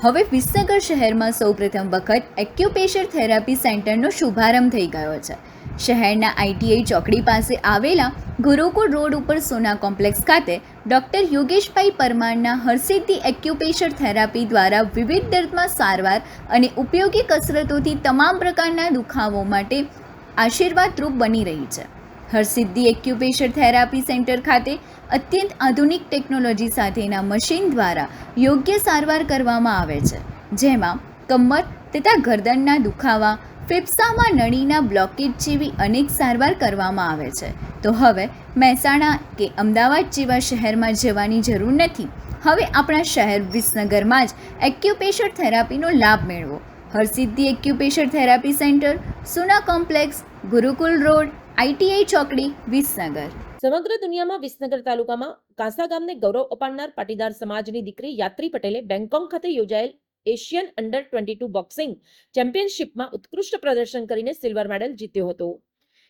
હવે વિસનગર શહેરમાં સૌપ્રથમ વખત એક્યુપેશર થેરાપી સેન્ટરનો શુભારંભ થઈ ગયો છે. શહેરના આઈટીઆઈ ચોકડી પાસે આવેલા ગુરુકુળ રોડ ઉપર સોના કોમ્પ્લેક્સ ખાતે ડૉક્ટર યોગેશભાઈ પરમારના હરસિદ્ધિ એક્યુપેશર થેરાપી દ્વારા વિવિધ દર્દમાં સારવાર અને ઉપયોગી કસરતોથી તમામ પ્રકારના દુખાવો માટે આશીર્વાદરૂપ બની રહી છે. હરસિદ્ધિ એક્યુપેશર થેરાપી સેન્ટર ખાતે અત્યંત આધુનિક ટેકનોલોજી સાથેના મશીન દ્વારા યોગ્ય સારવાર કરવામાં આવે છે. જેમાં કમર, તથા ગરદનના દુખાવા, ફેફસામાં નળીના બ્લોકેજ જેવી અનેક સારવાર કરવામાં આવે છે. તો હવે મહેસાણા કે અમદાવાદ જેવા શહેરમાં જવાની જરૂર નથી. હવે આપણા શહેર વિસનગરમાં જ એક્યુપેશર થેરાપીનો લાભ મેળવો. Harsiddhi acupressure therapy centre, Suna complex, Gurukul road ITI ચોકડી, વિસનગર. સમગ્ર દુનિયામાં વિસનગર તાલુકામાં કાંસા ગામને ગૌરવ અપાવનાર પાટીદાર સમાજની દીકરી યાત્રી પટેલે બેંકોક ખાતે યોજાયેલ Asian under twenty two boxing ચેમ્પિયનશિપમાં ઉત્કૃષ્ટ પ્રદર્શન કરીને સિલ્વર મેડલ જીત્યો હતો.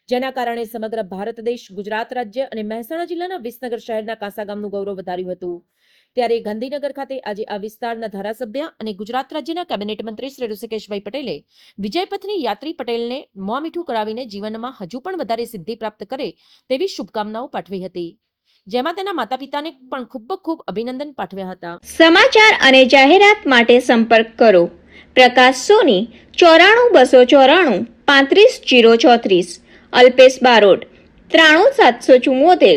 જેના કારણે સમગ્ર ભારત દેશ, ગુજરાત રાજ્ય અને મહેસાણા જિલ્લાના વિસનગર શહેરના કાંસા ગામનું ગૌરવ વધાર્યું હતું. ત્યારે ગાંધીનગર ખાતે આજે આ વિસ્તારના ધારાસભ્ય અને ગુજરાત રાજ્યના કેબિનેટ મંત્રી શ્રી ઋષિકેશભાઈ પટેલે વિજયપથની યાત્રી પટેલને મોં મીઠું કરાવીને જીવનમાં હજુ પણ વધારે સિદ્ધિ પ્રાપ્ત કરે તેવી શુભકામનાઓ પાઠવી હતી. જેમાં તેના માતા પિતાને પણ ખૂબ ખૂબ અભિનંદન પાઠવ્યા હતા. સમાચાર અને જાહેરાત માટે સંપર્ક કરો. પ્રકાશ સોની, ચોરાણું બસો ચોરાણું, પાંત્રીસ જીરો ચોત્રીસ, અલ્પેશ બારોટ, ત્રાણું સાતસો ચુમ્મોતેર